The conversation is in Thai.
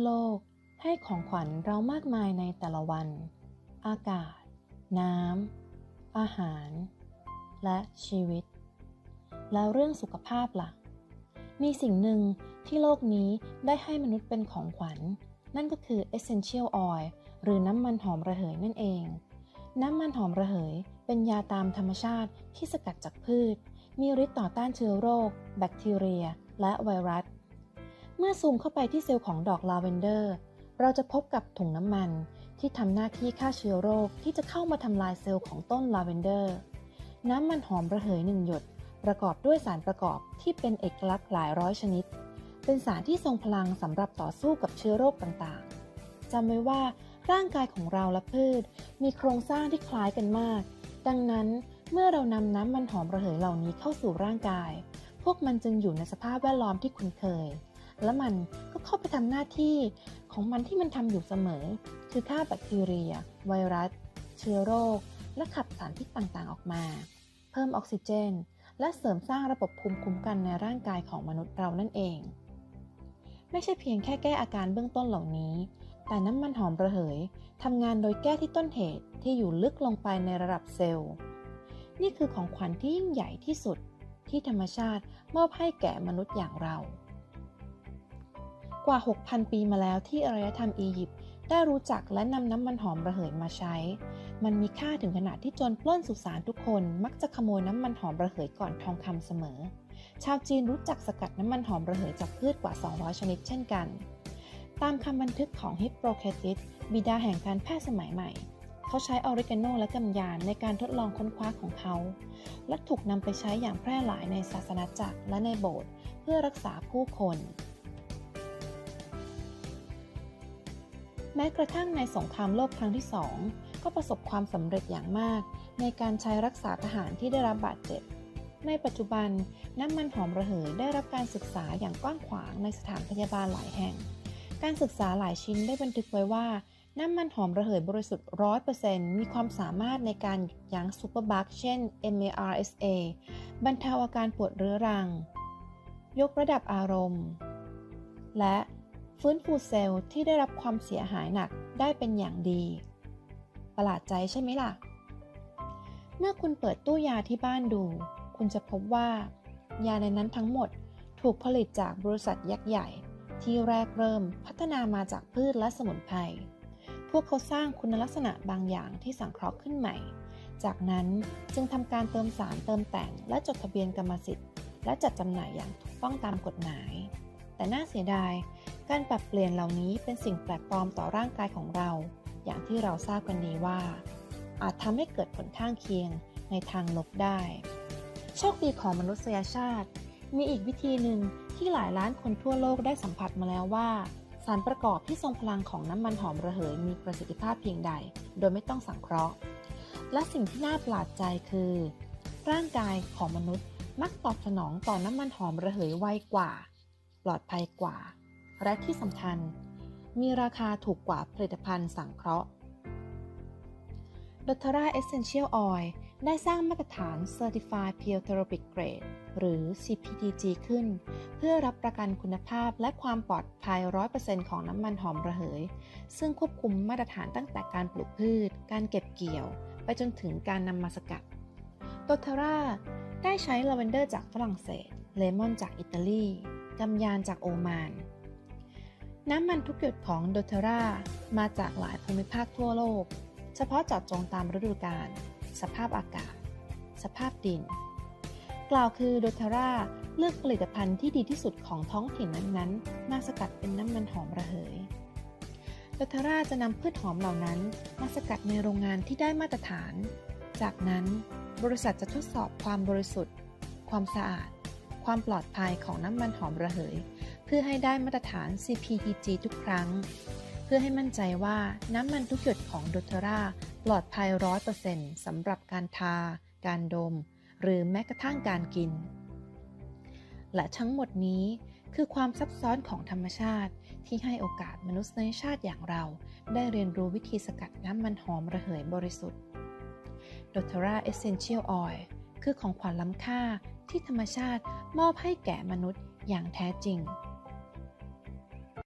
โลกให้ของขวัญเรามากมายในแต่ละวัน อากาศ น้ำ อาหาร และชีวิต แล้วเรื่องสุขภาพละ่ะ มีสิ่งหนึ่งที่โลกนี้ได้ให้มนุษย์เป็นของขวัญ นั่นก็คือ essential oil หรือน้ำมันหอมระเหยนั่นเอง น้ำมันหอมระเหยเป็นยาตามธรรมชาติที่สกัดจากพืช มีฤทธิ์ต่อต้านเชื้อโรค แบคทีเรีย และไวรัส เมื่อซูมเข้าไปที่เซลล์ของดอกลาเวนเดอร์ เราจะพบกับถุงน้ำมันที่ทำหน้าที่ฆ่าเชื้อโรคที่จะเข้ามาทำลายเซลล์ของต้นลาเวนเดอร์ น้ำมันหอมระเหยหนึ่งหยด ประกอบด้วยสารประกอบที่เป็นเอกลักษณ์หลายร้อยชนิด เป็นสารที่ทรงพลังสำหรับต่อสู้กับเชื้อโรคต่างๆจำไว้ว่าร่างกายของเราและพืช มีโครงสร้างที่คล้ายกันมาก ดังนั้นเมื่อเรานำน้ำมันหอมระเหยเหล่านี้เข้าสู่ร่างกาย พวกมันจึงอยู่ในสภาพแวดล้อมที่คุ้นเคย และมันก็เข้าไปทำหน้าที่ของมันที่มันทำอยู่เสมอ คือฆ่าแบคทีเรีย ไวรัส เชื้อโรค และขับสารพิษต่างๆออกมา เพิ่มออกซิเจน และเสริมสร้างระบบภูมิคุ้มกันในร่างกายของมนุษย์เรานั่นเอง ไม่ใช่เพียงแค่แก้อาการเบื้องต้นเหล่านี้ แต่น้ำมันหอมระเหยทำงานโดยแก้ที่ต้นเหตุที่อยู่ลึกลงไปในระดับเซลล์ นี่คือของขวัญที่ยิ่งใหญ่ที่สุดที่ธรรมชาติมอบให้แก่มนุษย์อย่างเรา กว่า 6,000 ปีมาแล้วที่อารยธรรมอียิปต์ได้รู้จักและนำน้ำมันหอมระเหยมาใช้ มันมีค่าถึงขนาดที่โจรปล้นสุสานทุกคนมักจะขโมยน้ำมันหอมระเหยก่อนทองคำเสมอ ชาวจีนรู้จักสกัดน้ำมันหอมระเหยจากพืชกว่า 200 ชนิดเช่นกัน ตามคำบันทึกของฮิปโปเคติสบิดาแห่งการแพทย์สมัยใหม่ เขาใช้ออริกาโนและกำยานในการทดลองค้นคว้าของเขา และถูกนำไปใช้อย่างแพร่หลายในศาสนาจักรและในโบสถ์เพื่อรักษาผู้คน แม้กระทั่งในสงครามโลกครั้งที่สองก็ประสบความสำเร็จอย่างมาก ในการใช้รักษาทหารที่ได้รับบาดเจ็บ ในปัจจุบันน้ำมันหอมระเหยได้รับการศึกษาอย่างกว้างขวางในสถานพยาบาลหลายแห่ง การศึกษาหลายชิ้นได้บันทึกไว้ว่าน้ำมันหอมระเหยบริสุทธิ์ 100%มีความสามารถในการยั้งซูเปอร์บัคเช่น MARSA บรรเทาอาการปวดเรื้อรัง ยกระดับอารมณ์ และ ฟื้นฟูเซลล์ที่ได้รับความเสียหายหนักได้เป็นอย่างดี ประหลาดใจใช่ไหมล่ะ เมื่อคุณเปิดตู้ยาที่บ้านดู คุณจะพบว่า ยาในนั้นทั้งหมดถูกผลิตจากบริษัทยักษ์ใหญ่ ที่แรกเริ่มพัฒนามาจากพืชและสมุนไพร พวกเขาสร้างคุณลักษณะบางอย่างที่สังเคราะห์ขึ้นใหม่ จากนั้นจึงทำการเติมสารเติมแต่ง และจดทะเบียนกรรมสิทธิ์ และจัดจำหน่ายอย่างถูกต้องตามกฎหมาย แต่น่าเสียดาย การปรับเปลี่ยนเหล่านี้เป็นสิ่งแปลกปลอมต่อร่างกายของเรา อย่างที่เราทราบกันดีว่า อาจทำให้เกิดผลข้างเคียงในทางลบได้ โชคดีของมนุษยชาติ มีอีกวิธีหนึ่งที่หลายล้านคนทั่วโลกได้สัมผัสมาแล้วว่า สารประกอบที่ทรงพลังของน้ำมันหอมระเหยมีประสิทธิภาพเพียงใด โดยไม่ต้องสังเคราะห์ และสิ่งที่น่าประหลาดใจคือ ร่างกายของมนุษย์มักตอบสนองต่อน้ำมันหอมระเหยไวกว่า ปลอดภัยกว่า และที่สำคัญ มีราคาถูกกว่าผลิตภัณฑ์สังเคราะห์ d o t e r a Essential Oil ได้สร้างมาตรฐาน Certified Pure Therapic Grade หรือ CPTG ขึ้น เพื่อรับประกันคุณภาพและความปลอดภัย 100%ของน้ำมันหอมระเหย ซึ่งควบคุมมาตรฐานตั้งแต่การปลูกพืช การเก็บเกี่ยว ไปจนถึงการนำมาสกัด d o t e r a ได้ใช้ลาเวนเดอร์จากฝรั่งเศส เลมอนจากอิตาลีกำยานจากโอมาน น้ำมันทุกหยดของโดเทรามาจากหลายภูมิภาคทั่วโลก เฉพาะเจาะจงตามฤดูกาล สภาพอากาศ สภาพดิน กล่าวคือโดเทราเลือกผลิตภัณฑ์ที่ดีที่สุดของท้องถิ่นนั้นๆ มาสกัดเป็นน้ำมันหอมระเหย โดเทราจะนำพืชหอมเหล่านั้น มาสกัดในโรงงานที่ได้มาตรฐาน จากนั้นบริษัทจะทดสอบความบริสุทธิ์ ความสะอาด ความปลอดภัยของน้ำมันหอมระเหย พื่อให้ได้มาตรฐาน CPTG ทุกครั้ง เพื่อให้มั่นใจว่าน้ำมันทุกหยดของโดเทราปลอดภัย100%สำหรับการทา การดม หรือแม้กระทั่งการกิน และทั้งหมดนี้คือความซับซ้อนของธรรมชาติที่ให้โอกาสมนุษยชาติอย่างเราได้เรียนรู้วิธีสกัดน้ำมันหอมระเหยบริสุทธิ์ d o t e r a Essential Oil คือของขวัญล้ำค่าที่ธรรมชาติมอบให้แก่มนุษย์อย่างแท้จริง